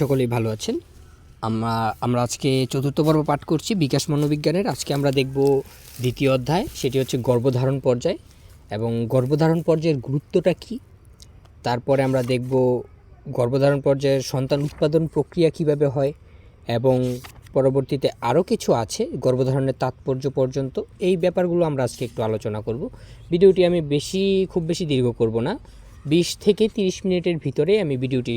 সকলেই ভালো আছেন। আমরা আমরা আজকে চতুর্থ পর্ব পাঠ করছি বিকাশ মনোবিজ্ঞানের। আজকে আমরা দেখব দ্বিতীয় অধ্যায়, সেটি হচ্ছে গর্ভধারণ পর্যায় এবং গর্ভধারণ পর্যায়ের গুরুত্বটা কী? তারপরে আমরা দেখব গর্ভধারণ পর্যায়ের সন্তান উৎপাদন প্রক্রিয়া কীভাবে হয় এবং পরবর্তীতে আরও কিছু আছে গর্ভধারণের তাৎপর্য পর্যন্ত। এই ব্যাপারগুলো আমরা আজকে একটু আলোচনা করব। ভিডিওটি আমি বেশি, খুব বেশি দীর্ঘ করব না। বিশ থেকে তিরিশ মিনিটের ভিতরে আমি ভিডিওটি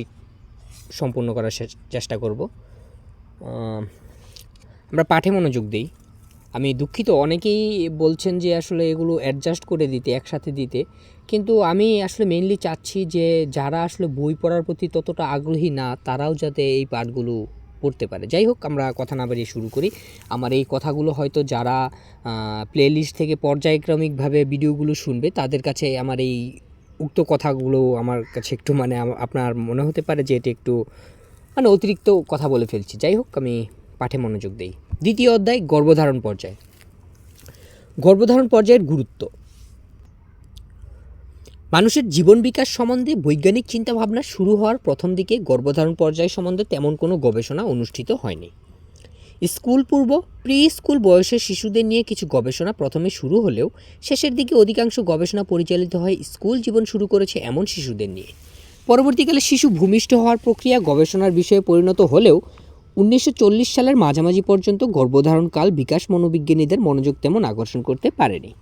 সম্পূর্ণ করার চেষ্টা করব। আমরা পাঠে মনোযোগ দিই। আমি দুঃখিত, অনেকেই বলছেন যে আসলে এগুলো অ্যাডজাস্ট করে দিতে, একসাথে দিতে। কিন্তু আমি আসলে মেনলি চাচ্ছি যে যারা আসলে বই পড়ার প্রতি ততটা আগ্রহী না, তারাও যাতে এই পাঠগুলো পড়তে পারে। যাই হোক, আমরা কথা না বাড়িয়ে শুরু করি। আমার এই কথাগুলো হয়তো যারা প্লেলিস্ট থেকে পর্যায়ক্রমিকভাবে ভিডিওগুলো শুনবে, তাদের কাছে আমার এই উক্ত কথাগুলো আমার কাছে একটু মানে আপনার মনে হতে পারে যে এটি একটু মানে অতিরিক্ত কথা বলে ফেলছি। যাই হোক, আমি পাঠে মনোযোগ দেই। দ্বিতীয় অধ্যায়, গর্ভধারণ পর্যায়। গর্ভধারণ পর্যায়ের গুরুত্ব। মানুষের জীবন বিকাশ সম্বন্ধে বৈজ্ঞানিক চিন্তাভাবনা শুরু হওয়ার প্রথম দিকে গর্ভধারণ পর্যায় সম্বন্ধে তেমন কোনো গবেষণা অনুষ্ঠিত হয়নি। স্কুল পূর্ব প্রি স্কুল বয়সের শিশুদের নিয়ে কিছু গবেষণা প্রথমে শুরু হলেও শেষের দিকে অধিকাংশ গবেষণা পরিচালিত হয় স্কুল জীবন শুরু করেছে এমন শিশুদের নিয়ে। পরবর্তীকালে শিশু ভূমিষ্ঠ হওয়ার প্রক্রিয়া গবেষণার বিষয়ে পরিণত হলেও উনিশশো চল্লিশ সালের মাঝামাঝি পর্যন্ত গর্ভধারণকাল বিকাশ মনোবিজ্ঞানীদের মনোযোগ তেমন আকর্ষণ করতে পারেনি।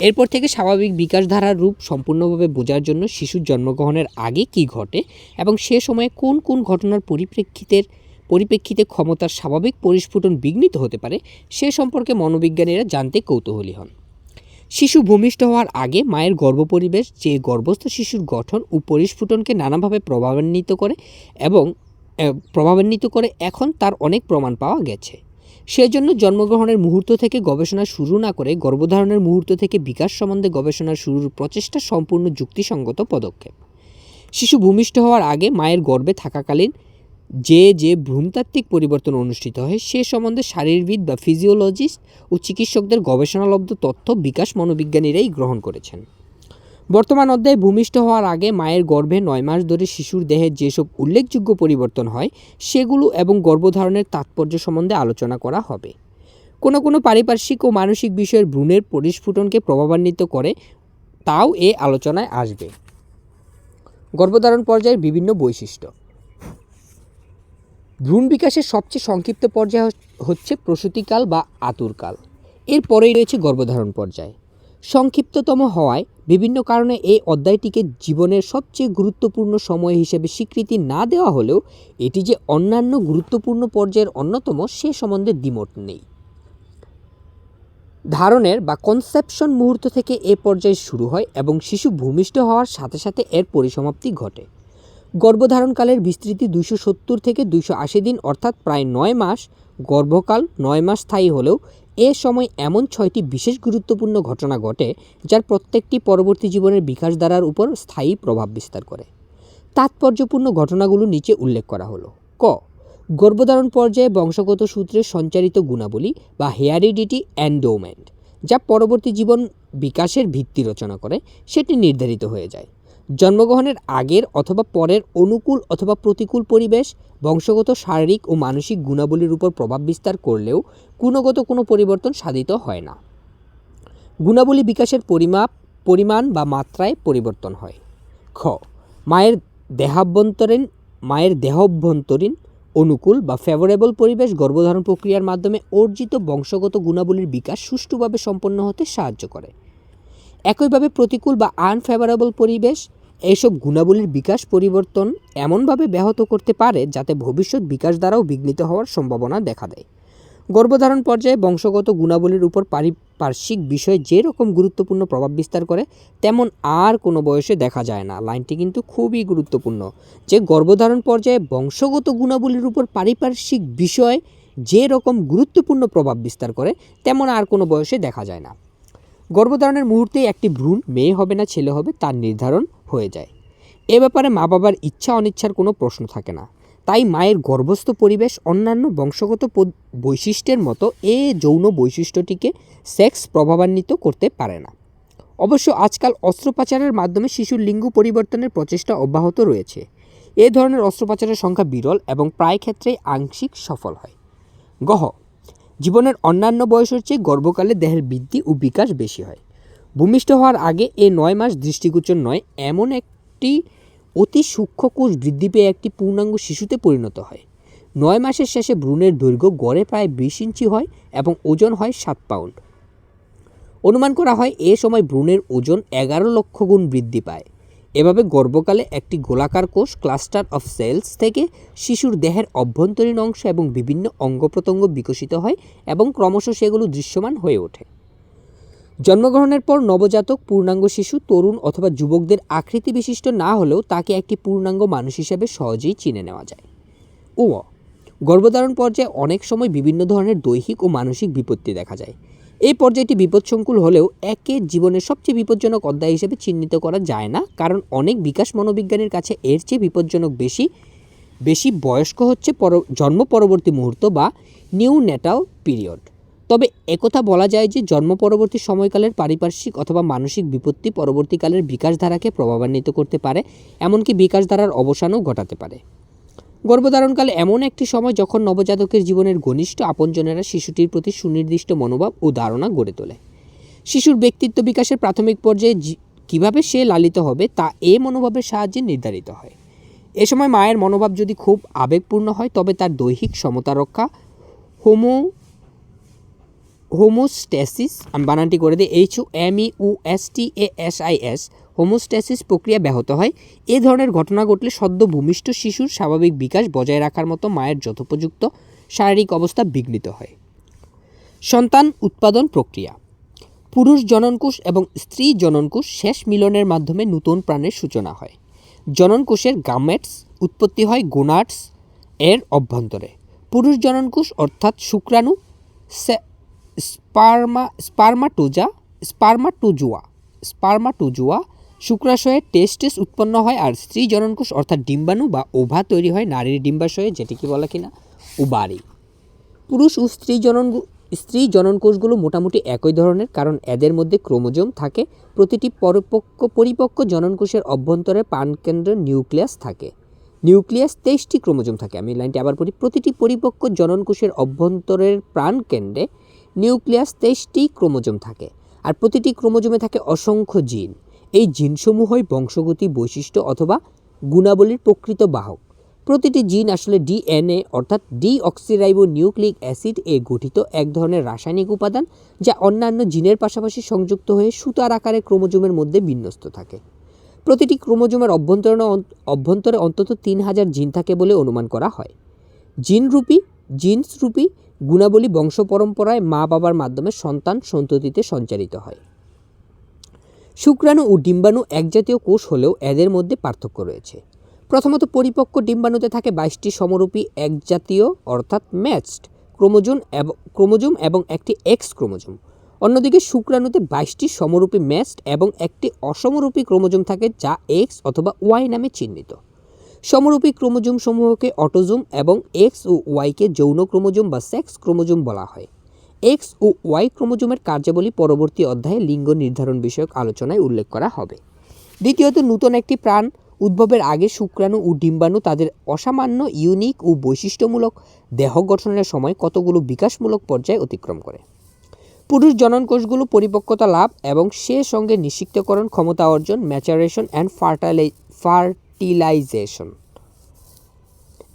এরপর থেকে স্বাভাবিক বিকাশ ধারার রূপ সম্পূর্ণভাবে বোঝার জন্য শিশুর জন্মগ্রহণের আগে কি ঘটে এবং সে সময়ে কোন কোন ঘটনার পরিপ্রেক্ষিতের পরিপ্রেক্ষিতে ক্ষমতার স্বাভাবিক পরিস্ফুটন বিঘ্নিত হতে পারে, সে সম্পর্কে মনোবিজ্ঞানীরা জানতে কৌতূহলী হন। শিশু ভূমিষ্ঠ হওয়ার আগে মায়ের গর্ভপরিবেশ, যে গর্ভস্থ শিশুর গঠন ও পরিস্ফুটনকে নানাভাবে প্রভাবান্বিত করে এবং প্রভাবান্বিত করে এখন তার অনেক প্রমাণ পাওয়া গেছে। সেজন্য জন্মগ্রহণের মুহূর্ত থেকে গবেষণা শুরু না করে গর্ভধারণের মুহূর্ত থেকে বিকাশ সম্বন্ধে গবেষণা শুরুর প্রচেষ্টা সম্পূর্ণ যুক্তিসঙ্গত পদক্ষেপ। শিশু ভূমিষ্ঠ হওয়ার আগে মায়ের গর্ভে থাকাকালীন যে যে ভ্রূণতাত্ত্বিক পরিবর্তন অনুষ্ঠিত হয়, সে সম্বন্ধে শারীরবিদ বা ফিজিওলজিস্ট ও চিকিৎসকদের গবেষণালব্ধ তথ্য বিকাশ মনোবিজ্ঞানীরাই গ্রহণ করেছেন। বর্তমান অধ্যায়ে ভূমিষ্ঠ হওয়ার আগে মায়ের গর্ভে নয় মাস ধরে শিশুর দেহে যেসব উল্লেখযোগ্য পরিবর্তন হয়, সেগুলো এবং গর্ভধারণের তাৎপর্য সম্বন্ধে আলোচনা করা হবে। কোনো কোনো পারিপার্শ্বিক ও মানসিক বিষয়ের ভ্রূণের পরিস্ফুটনকে প্রভাবান্বিত করে, তাও এ আলোচনায় আসবে। গর্ভধারণ পর্যায়ের বিভিন্ন বৈশিষ্ট্য। ভ্রূণ বিকাশের সবচেয়ে সংক্ষিপ্ত পর্যায় হচ্ছে প্রসূতিকাল বা আতুরকাল। এরপরেই রয়েছে গর্ভধারণ পর্যায়। সংক্ষিপ্ততম হওয়ায় বিভিন্ন কারণে এই অধ্যায়টিকে জীবনের সবচেয়ে গুরুত্বপূর্ণ সময় হিসেবে স্বীকৃতি না দেওয়া হলেও এটি যে অন্যান্য গুরুত্বপূর্ণ পর্যায়ের অন্যতম, সে সম্বন্ধে দ্বিমত নেই। ধারণের বা কনসেপশন মুহূর্ত থেকে এ পর্যায়ে শুরু হয় এবং শিশু ভূমিষ্ঠ হওয়ার সাথে সাথে এর পরিসমাপ্তি ঘটে। গর্ভধারণকালের বিস্তৃতি দুইশো সত্তর থেকে দুইশো আশি দিন, অর্থাৎ প্রায় নয় মাস। গর্ভকাল নয় মাস স্থায়ী হলেও এ সময় এমন ছয়টি বিশেষ গুরুত্বপূর্ণ ঘটনা ঘটে, যার প্রত্যেকটি পরবর্তী জীবনের বিকাশ ধারার উপর স্থায়ী প্রভাব বিস্তার করে। তাৎপর্যপূর্ণ ঘটনাগুলো নিচে উল্লেখ করা হলো। ক। গর্ভধারণ পর্যায়ে বংশগত সূত্রে সঞ্চারিত গুণাবলী বা হেয়ারিডিটি অ্যান্ডোমেন্ট যা পরবর্তী জীবন বিকাশের ভিত্তি রচনা করে, সেটি নির্ধারিত হয়ে যায়। জন্মগ্রহণের আগের অথবা পরের অনুকূল অথবা প্রতিকূল পরিবেশ, বংশগত, শারীরিক ও মানসিক গুণাবলীর উপর প্রভাব বিস্তার করলেও গুণগত কোনো পরিবর্তন সাধিত হয় না। গুণাবলী বিকাশের পরিমাপ, পরিমাণ বা মাত্রায় পরিবর্তন হয়। খ, মায়ের দেহাভ্যন্তরীণ মায়ের দেহাভ্যন্তরীণ অনুকূল বা ফেভারেবল পরিবেশ গর্ভধারণ প্রক্রিয়ার মাধ্যমে অর্জিত বংশগত গুণাবলীর বিকাশ সুষ্ঠুভাবে সম্পন্ন হতে সাহায্য করে। একইভাবে প্রতিকূল বা আনফেভারেবল পরিবেশ এইসব গুণাবলীর বিকাশ পরিবর্তন এমনভাবে ব্যাহত করতে পারে যাতে ভবিষ্যৎ বিকাশ দ্বারাও বিঘ্নিত হওয়ার সম্ভাবনা দেখা দেয়। গর্ভধারণ পর্যায়ে বংশগত গুণাবলীর উপর পারিপার্শ্বিক বিষয় যে রকম গুরুত্বপূর্ণ প্রভাব বিস্তার করে, তেমন আর কোনো বয়সে দেখা যায় না। লাইনটি কিন্তু খুবই গুরুত্বপূর্ণ। যে গর্ভধারণ পর্যায়ে বংশগত গুণাবলীর উপর পারিপার্শ্বিক বিষয় যে রকম গুরুত্বপূর্ণ প্রভাব বিস্তার করে, তেমন আর কোনো বয়সে দেখা যায় না। গর্ভধারণের মুহূর্তেই একটি ভ্রূণ মেয়ে হবে না, ছেলে হবে, তার নির্ধারণ হয়ে যায়। এ ব্যাপারে মা বাবার ইচ্ছা অনিচ্ছার কোনো প্রশ্ন থাকে না। তাই মায়ের গর্ভস্থ পরিবেশ অন্যান্য বংশগত বৈশিষ্ট্যের মতো এ যৌন বৈশিষ্ট্যটিকে সেক্স প্রভাবান্বিত করতে পারে না। অবশ্য আজকাল অস্ত্রোপচারের মাধ্যমে শিশুর লিঙ্গ পরিবর্তনের প্রচেষ্টা অব্যাহত রয়েছে। এ ধরনের অস্ত্রোপচারের সংখ্যা বিরল এবং প্রায় ক্ষেত্রেই আংশিক সফল হয়। গহ, জীবনের অন্যান্য বয়সের চেয়ে গর্ভকালে দেহের বৃদ্ধি ও বিকাশ বেশি হয়। ভূমিষ্ঠ হওয়ার আগে এ নয় মাস দৃষ্টিগোচর নয়, এমন একটি অতি সূক্ষ্ম কোষ বৃদ্ধি পেয়ে একটি পূর্ণাঙ্গ শিশুতে পরিণত হয়। নয় মাসের শেষে ভ্রূণের দৈর্ঘ্য গড়ে প্রায় বিশ ইঞ্চি হয় এবং ওজন হয় সাত পাউন্ড। অনুমান করা হয় এ সময় ভ্রূণের ওজন এগারো লক্ষ গুণ বৃদ্ধি পায়। এভাবে গর্ভকালে একটি গোলাকার কোষ ক্লাস্টার অফ সেলস থেকে শিশুর দেহের অভ্যন্তরীণ অংশ এবং বিভিন্ন অঙ্গ প্রত্যঙ্গ বিকশিত হয় এবং ক্রমশ সেগুলো দৃশ্যমান হয়ে ওঠে। জন্মগ্রহণের পর নবজাতক, পূর্ণাঙ্গ শিশু, তরুণ অথবা যুবকদের আকৃতি বিশিষ্ট না হলেও তাকে একটি পূর্ণাঙ্গ মানুষ হিসেবে সহজেই চিনে নেওয়া যায়। ও গর্ভধারণ পর্যায়ে অনেক সময় বিভিন্ন ধরনের দৈহিক ও মানসিক বিপত্তি দেখা যায়। এই পর্যায়টি বিপদসংকুল হলেও একে জীবনের সবচেয়ে বিপজ্জনক অধ্যায় হিসেবে চিহ্নিত করা যায় না, কারণ অনেক বিকাশ মনোবিজ্ঞানীর কাছে এর চেয়ে বিপজ্জনক বেশি বেশি বয়স্ক হচ্ছে পর, জন্ম পরবর্তী মুহূর্ত বা নিউ নেটাল পিরিয়ড। একথা বলা যায় যে জন্ম পরবর্তী সময়কালের পারিপার্শ্বিক অথবা মানসিক বিপত্তি পরবর্তীকালের বিকাশধারাকে প্রভাবান্বিত করতে পারে, এমনকি বিকাশধারার অবসানও ঘটাতে পারে। গর্ভধারণকালে এমন একটি সময় যখন নবজাতকের জীবনের ঘনিষ্ঠ আপনজনেরা শিশুটির প্রতি সুনির্দিষ্ট মনোভাব ও ধারণা গড়ে তোলে। শিশুর ব্যক্তিত্ব বিকাশের প্রাথমিক পর্যায়ে কীভাবে সে লালিত হবে তা এ মনোভাবের সাহায্যে নির্ধারিত হয়। এ সময় মায়ের মনোভাব যদি খুব আবেগপূর্ণ হয়, তবে তার দৈহিক সমতা রক্ষা হোমো হোমোস্ট্যাসিস আমি বানানটি করে দিই H O M E O S T A S I S homeostasis প্রক্রিয়া ব্যাহত হয়। এ ধরনের ঘটনা ঘটলে সদ্য ভূমিষ্ঠ শিশুর স্বাভাবিক বিকাশ বজায় রাখার মতো মায়ের যথোপযুক্ত শারীরিক অবস্থা বিঘ্নিত হয়। সন্তান উৎপাদন প্রক্রিয়া, পুরুষ জননকোষ এবং স্ত্রী জননকোষ শেষ মিলনের মাধ্যমে নতুন প্রাণের সূচনা হয়। জননকোষের গামেটস উৎপত্তি হয় গোনাটস এর অভ্যন্তরে। পুরুষ জননকোষ অর্থাৎ শুক্রাণু স্পার্মা, স্পার্মাটোজা, স্পার্মাটোজোয়া স্পার্মাটোজোয়া শুক্রাশয়ে টেস্টেস উৎপন্ন হয় আর স্ত্রী জননকোষ অর্থাৎ ডিম্বাণু বা ওভা তৈরি হয় নারীর ডিম্বাশয়ে যেটিকে বলে কিনা? উবারি পুরুষ ও স্ত্রী জনন স্ত্রী জননকোষগুলো মোটামুটি একই ধরনের কারণ এদের মধ্যে ক্রোমোজোম থাকে। প্রতিটি পরিপক্ক পরিপক্ক জননকোষের অভ্যন্তরে প্রাণকেন্দ্রের নিউক্লিয়াস থাকে। নিউক্লিয়াস তেইশটি ক্রোমোজোম থাকে। আমি লাইনটি আবার পড়ি। প্রতিটি পরিপক্ক জননকোষের অভ্যন্তরের প্রাণকেন্দ্রে নিউক্লিয়াস তেইশটি ক্রোমোজোম থাকে, আর প্রতিটি ক্রোমোজোমে থাকে অসংখ্য জিন। এই জিনসমূহই বংশগতি, বৈশিষ্ট্য অথবা গুণাবলীর প্রকৃত বাহক। প্রতিটি জিন আসলে ডিএনএ, অর্থাৎ ডি অক্সিরাইবো নিউক্লিক অ্যাসিড এ গঠিত এক ধরনের রাসায়নিক উপাদান যা অন্যান্য জিনের পাশাপাশি সংযুক্ত হয়ে সুতার আকারে ক্রোমোজোমের মধ্যে বিন্যস্ত থাকে। প্রতিটি ক্রোমোজোমের অভ্যন্তরণে অভ্যন্তরে অন্তত তিন হাজার জিন থাকে বলে অনুমান করা হয়। জিনরূপী জিন্সরূপী গুণাবলী বংশ পরম্পরায় মা বাবার মাধ্যমে সন্তান সন্ততিতে সঞ্চারিত হয়। শুক্রাণু ও ডিম্বাণু একজাতীয় কোষ হলেও এদের মধ্যে পার্থক্য রয়েছে। প্রথমত পরিপক্ক ডিম্বাণুতে থাকে বাইশটি সমরূপী একজাতীয়, অর্থাৎ ম্যাচড, ক্রোমোজোম এবং ক্রোমোজোম এবং একটি এক্স ক্রোমোজোম। অন্যদিকে শুক্রাণুতে বাইশটি সমরূপী ম্যাচড এবং একটি অসমরূপী ক্রোমোজোম থাকে যা এক্স অথবা ওয়াই নামে চিহ্নিত। সমরূপী ক্রোমোজোম সমূহকে অটোজোম এবং এক্স ও ওয়াইকে যৌন ক্রোমোজোম বা সেক্স ক্রোমোজোম বলা হয়। এক্স ও ওয়াই ক্রোমোজোমের কার্যাবলী পরবর্তী অধ্যায়ে লিঙ্গ নির্ধারণ বিষয়ক আলোচনায় উল্লেখ করা হবে। দ্বিতীয়ত, নূতন একটি প্রাণ, উদ্ভবের আগে শুক্রাণু ও ডিম্বাণু তাদের অসামান্য ইউনিক ও বৈশিষ্ট্যমূলক দেহ গঠনের সময় কতগুলো বিকাশমূলক পর্যায়ে অতিক্রম করে। পুরুষ জনন কোষগুলো পরিপক্কতা লাভ এবং সে সঙ্গে নিষিক্তকরণ ক্ষমতা অর্জন ম্যাচারেশন অ্যান্ড ফার্টালাই ফার্টিলাইজেশন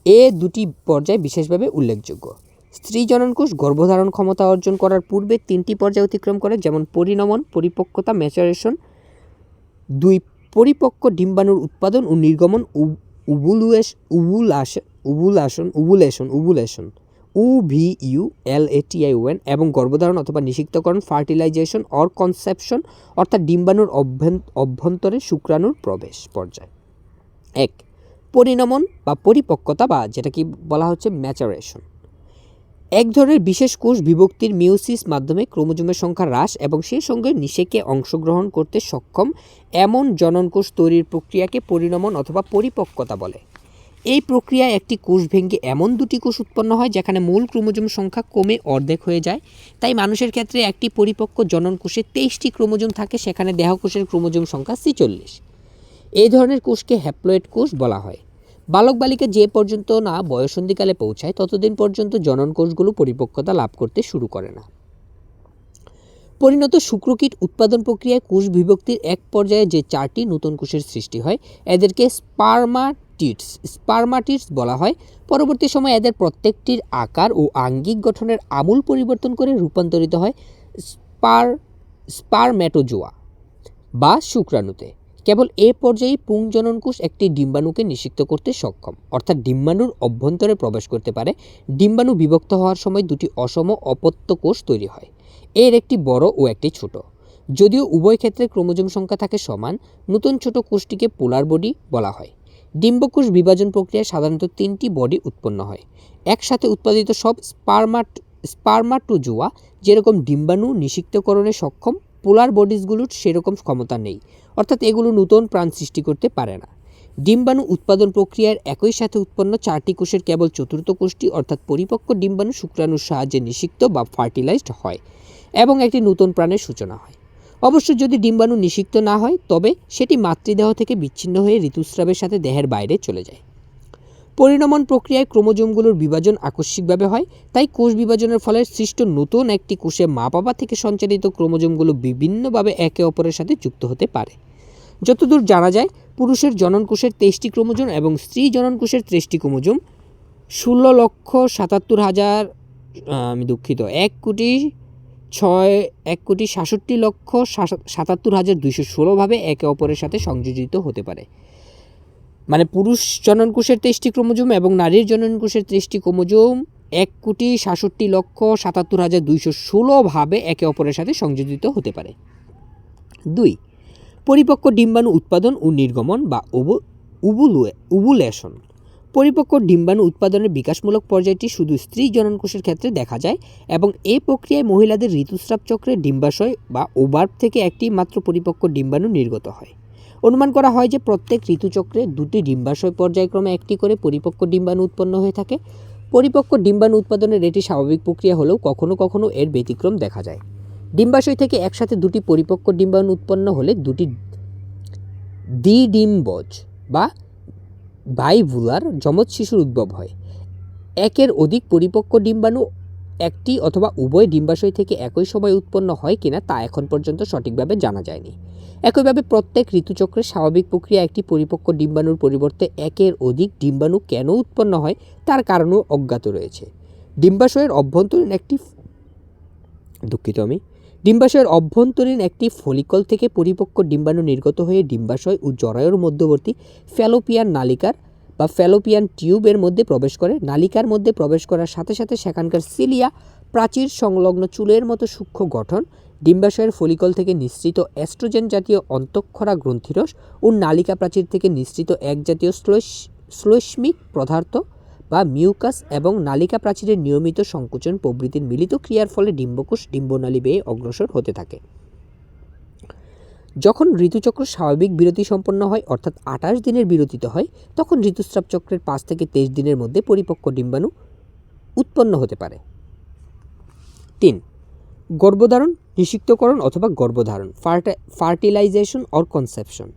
এ দুটি পর্যায় বিশেষভাবে উল্লেখযোগ্য। স্ত্রী জননকোষ গর্ভধারণ ক্ষমতা অর্জন করার পূর্বে তিনটি পর্যায় অতিক্রম করে, যেমন পরিণমন, পরিপক্কতা, ম্যাচারেশন, দুই পরিপক্ক ডিম্বাণুর উৎপাদন ও নির্গমন উবুলুয়েশ উবুলাস উবুলাসন ovulation ovulation O V U L A T I O N এবং গর্ভধারণ অথবা নিষিক্তকরণ ফার্টিলাইজেশন, অর কনসেপশন, অর্থাৎ ডিম্বাণুর অভ্যন্ত- অভ্যন্তরে শুক্রাণুর প্রবেশ পর্যায়। এক, পরিণমন বা পরিপক্কতা বা যেটা কি বলা হচ্ছে ম্যাচারেশন এক ধরনের বিশেষ কোষ বিভক্তির মিউসিস মাধ্যমে ক্রোমোজোমের সংখ্যা হ্রাস এবং সেই সঙ্গে নিষেকে অংশগ্রহণ করতে সক্ষম এমন জননকোষ তৈরির প্রক্রিয়াকে পরিণমন অথবা পরিপক্কতা বলে। এই প্রক্রিয়ায় একটি কোষ ভেঙে এমন দুটি কোষ উৎপন্ন হয় যেখানে মূল ক্রোমোজোম সংখ্যা কমে অর্ধেক হয়ে যায়। তাই মানুষের ক্ষেত্রে একটি পরিপক্ক জননকোষে তেইশটি ক্রোমোজোম থাকে, সেখানে দেহকোষের ক্রোমোজোম সংখ্যা ছিচল্লিশ। এই ধরনের কোষকে হ্যাপ্লয়েড কোষ বলা হয়। বালক বালিকা যে পর্যন্ত না বয়সন্ধিকালে পৌঁছায়, ততদিন পর্যন্ত জনন কোষগুলো পরিপক্কতা লাভ করতে শুরু করে না। পরিণত শুক্রকীট উৎপাদন প্রক্রিয়ায় কোষ বিভক্তির এক পর্যায়ে যে চারটি নতুন কোষের সৃষ্টি হয়, এদেরকে স্পার্মাটিডস স্পার্মাটিডস বলা হয়। পরবর্তী সময়ে এদের প্রত্যেকটির আকার ও আঙ্গিক গঠনের আমূল পরিবর্তন করে রূপান্তরিত হয় স্পার, স্পারম্যাটোজোয়া বা শুক্রাণুতে। কেবল এ পর্যায়ে পুংজনন কোষ একটি ডিম্বাণুকে নিষিক্ত করতে সক্ষম। অর্থাৎ ডিম্বাণুর অভ্যন্তরে প্রবেশ করতে পারে। ডিম্বাণু বিভক্ত হওয়ার সময় দুটি অসম অপত্য কোষ তৈরি হয়। এর একটি বড় ও একটি ছোট। যদিও উভয় ক্ষেত্রে ক্রোমোজোম সংখ্যা থাকে সমান, নতুন ছোট কোষটিকে পোলার বডি বলা হয়। ডিম্বকোষ বিভাজন প্রক্রিয়ায় সাধারণত তিনটি বডি উৎপন্ন হয়। একসাথে উৎপাদিত সব স্পার্মাট, স্পার্মাটোজোয়া, যেরকম ডিম্বাণু নিষিক্তকরণে সক্ষম পোলার বডিজগুলোর সেরকম ক্ষমতা নেই। অর্থাৎ এগুলো নতুন প্রাণ সৃষ্টি করতে পারে না। ডিম্বাণু উৎপাদন প্রক্রিয়ার একই সাথে উৎপন্ন চারটি কোষের কেবল চতুর্থ কোষটি অর্থাৎ পরিপক্ক ডিম্বাণু শুক্রাণুর সাহায্যে নিষিক্ত বা ফার্টিলাইজড হয় এবং একটি নতুন প্রাণের সূচনা হয়। অবশ্য যদি ডিম্বাণু নিষিক্ত না হয়, তবে সেটি মাতৃদেহ থেকে বিচ্ছিন্ন হয়ে ঋতুস্রাবের সাথে দেহের বাইরে চলে যায়। পরিণমন প্রক্রিয়ায় ক্রোমোজোমগুলোর বিভাজন আকস্মিকভাবে হয়, তাই কোষ বিভাজনের ফলে সৃষ্ট নতুন একটি কোষে মা বাবা থেকে সঞ্চালিত ক্রোমোজোমগুলো বিভিন্নভাবে একে অপরের সাথে যুক্ত হতে পারে। যতদূর জানা যায়, পুরুষের জনন কোষের তেইশটি ক্রোমোজোম এবং স্ত্রী জনন কোষের ত্রিশটি ক্রোমোজোম। ষোলো লক্ষ সাতাত্তর হাজার আমি দুঃখিত, এক কোটি ছয়, এক কোটি সাতষট্টি লক্ষ সাতাত্তর হাজার দুইশো ষোলোভাবে একে অপরের সাথে সংযোজিত হতে পারে। মানে পুরুষ জননকোষের তেইশটি ক্রোমোজোম এবং নারীর জননকোষের তেইশটি ক্রোমোজোম এক কোটি সাতষট্টি লক্ষ সাতাত্তর হাজার দুইশো ষোলোভাবে একে অপরের সাথে সংযোজিত হতে পারে। দুই, পরিপক্ক ডিম্বাণু উৎপাদন ও নির্গমন বা উবুলেশন। পরিপক্ক ডিম্বাণু উৎপাদনের বিকাশমূলক পর্যায়টি শুধু স্ত্রী জননকোষের ক্ষেত্রে দেখা যায় এবং এই প্রক্রিয়ায় মহিলাদের ঋতুস্রাব চক্রে ডিম্বাশয় বা ওভার্ভ থেকে একটি মাত্র পরিপক্ক ডিম্বাণু নির্গত হয়। অনুমান করা হয় যে প্রত্যেক ঋতুচক্রে দুটি ডিম্বাশয় পর্যায়ক্রমে একটি করে পরিপক্ক ডিম্বাণু উৎপন্ন হয়ে থাকে। পরিপক্ক ডিম্বাণু উৎপাদনের এটি স্বাভাবিক প্রক্রিয়া হলেও কখনো কখনো এর ব্যতিক্রম দেখা যায়। ডিম্বাশয় থেকে একসাথে দুটি পরিপক্ক ডিম্বাণু উৎপন্ন হলে দুটি দ্বিডিম্বজ বা বাইভুলার যমজ শিশুর উদ্ভব হয়। একের অধিক পরিপক্ক ডিম্বাণু একটি অথবা উভয় ডিম্বাশয় থেকে একই সময় উৎপন্ন হয় কিনা তা এখন পর্যন্ত সঠিকভাবে জানা যায়নি। একইভাবে প্রত্যেক ঋতুচক্রের স্বাভাবিক প্রক্রিয়া একটি পরিপক্ক ডিম্বাণুর পরিবর্তে একের অধিক ডিম্বাণু কেন উৎপন্ন হয় তার কারণও অজ্ঞাত রয়েছে। ডিম্বাশয়ের অভ্যন্তরীণ একটি দুঃখিত আমি। ডিম্বাশয়ের অভ্যন্তরীণ একটি ফলিকল থেকে পরিপক্ক ডিম্বাণু নির্গত হয়ে ডিম্বাশয় ও জরায়ুর মধ্যবর্তী ফ্যালোপিয়ান নালিকার বা ফ্যালোপিয়ান টিউবের মধ্যে প্রবেশ করে, নালিকার মধ্যে প্রবেশ করার সাথে সাথে সেখানকার সিলিয়া প্রাচীর সংলগ্ন চুলের মতো সূক্ষ্ম গঠন, ডিম্বাশয়ের ফলিকল থেকে নিঃসৃত অ্যাস্ট্রোজেন জাতীয় অন্তঃক্ষরা গ্রন্থিরস ও নালিকা প্রাচীর থেকে নিঃসৃত এক জাতীয় শ্লেষ শ্লেষ্মিক পদার্থ বা মিউকাস এবং নালিকা প্রাচীরের নিয়মিত সংকোচন প্রভৃতির মিলিত ক্রিয়ার ফলে ডিম্বকোষ ডিম্বনালী বেয়ে অগ্রসর হতে থাকে। যখন ঋতুচক্র স্বাভাবিক বিরতি সম্পন্ন হয়, অর্থাৎ আঠাশ দিনের বিরতিতে হয়, তখন ঋতুস্রাব চক্রের পাঁচ থেকে তেইশ দিনের মধ্যে পরিপক্ক ডিম্বাণু উৎপন্ন হতে পারে। তিন, গর্ভধারণ নিষিক্তকরণ অথবা গর্ভধারণ ফার্টিলাইজেশন অর কনসেপশন।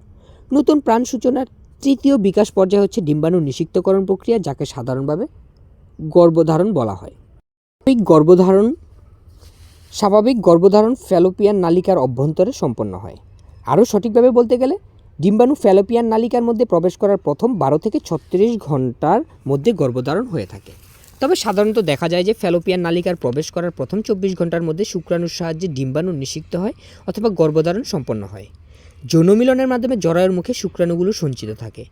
নতুন প্রাণ সূচনার তৃতীয় বিকাশ পর্যায় হচ্ছে ডিম্বাণু নিষিক্তকরণ প্রক্রিয়া, যাকে সাধারণভাবে গর্ভধারণ বলা হয়। স্বাভাবিক গর্ভধারণ স্বাভাবিক গর্ভধারণ ফ্যালোপিয়ান নালিকার অভ্যন্তরে সম্পন্ন হয়। আরও সঠিকভাবে বলতে গেলে, ডিম্বাণু ফ্যালোপিয়ান নালিকার মধ্যে প্রবেশ করার প্রথম বারো থেকে ছত্রিশ ঘণ্টার মধ্যে গর্ভধারণ হয়ে থাকে। তবে সাধারণত দেখা যায় যে ফ্যালোপিয়ান নালিকার প্রবেশ করার প্রথম চব্বিশ ঘণ্টার মধ্যে শুক্রাণুর সাহায্যে ডিম্বাণু নিষিক্ত হয় অথবা গর্ভধারণ সম্পন্ন হয়। যৌনমিলনের মাধ্যমে জরায়ুর মুখে শুক্রাণুগুলো সঞ্চিত থাকে।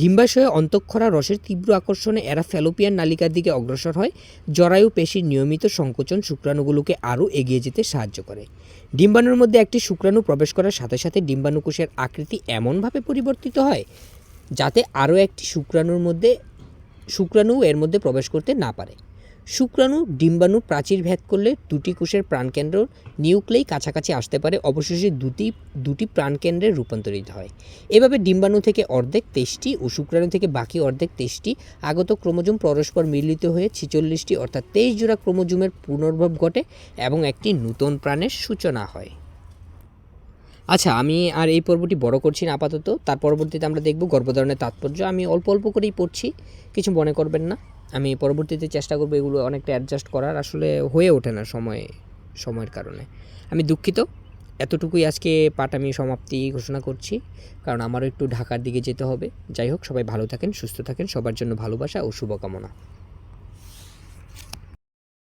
ডিম্বাশয়ে অন্তঃক্ষরা রসের তীব্র আকর্ষণে এরা ফ্যালোপিয়ান নালিকার দিকে অগ্রসর হয়। জরায়ু পেশির নিয়মিত সংকোচন শুক্রাণুগুলোকে আরও এগিয়ে যেতে সাহায্য করে। ডিম্বাণুর মধ্যে একটি শুক্রাণু প্রবেশ করার সাথে সাথে ডিম্বাণুকোষের আকৃতি এমনভাবে পরিবর্তিত হয়, যাতে আরও একটি শুক্রাণুর মধ্যে শুক্রাণু এর মধ্যে প্রবেশ করতে না পারে। শুক্রাণু, ডিম্বাণু প্রাচীর ভেদ করলে দুটি কোষের প্রাণকেন্দ্র নিউক্লেই কাছাকাছি আসতে পারে, অবশেষে দুটি দুটি প্রাণকেন্দ্রে রূপান্তরিত হয়। এভাবে ডিম্বাণু থেকে অর্ধেক তেইশটি ও শুক্রাণু থেকে বাকি অর্ধেক তেইশটি আগত ক্রোমোজোম পরস্পর মিলিত হয়ে ছিচল্লিশটি অর্থাৎ তেইশ জোড়া ক্রোমোজোমের পুনর্ভব ঘটে এবং একটি নূতন প্রাণের সূচনা হয়। আচ্ছা আমি আর এই পর্বটি বড় করছি না, আপাতত। তার পরবর্তীতে আমরা দেখব গর্ভধারণের তাৎপর্য। আমি অল্প অল্প করেই পড়ছি, কিছু মনে করবেন না। আমি পরবর্তীতে চেষ্টা করব এগুলো অনেকটা অ্যাডজাস্ট করার। আসলে হয়ে ওঠে না সময়, সময়ের কারণে। আমি দুঃখিত। এতটুকুই আজকে পাঠ আমি সমাপ্তি ঘোষণা করছি। কারণ আমারও একটু ঢাকার দিকে যেতে হবে। যাই হোক, সবাই ভালো থাকেন, সুস্থ থাকেন। সবার জন্য ভালোবাসা ও শুভকামনা।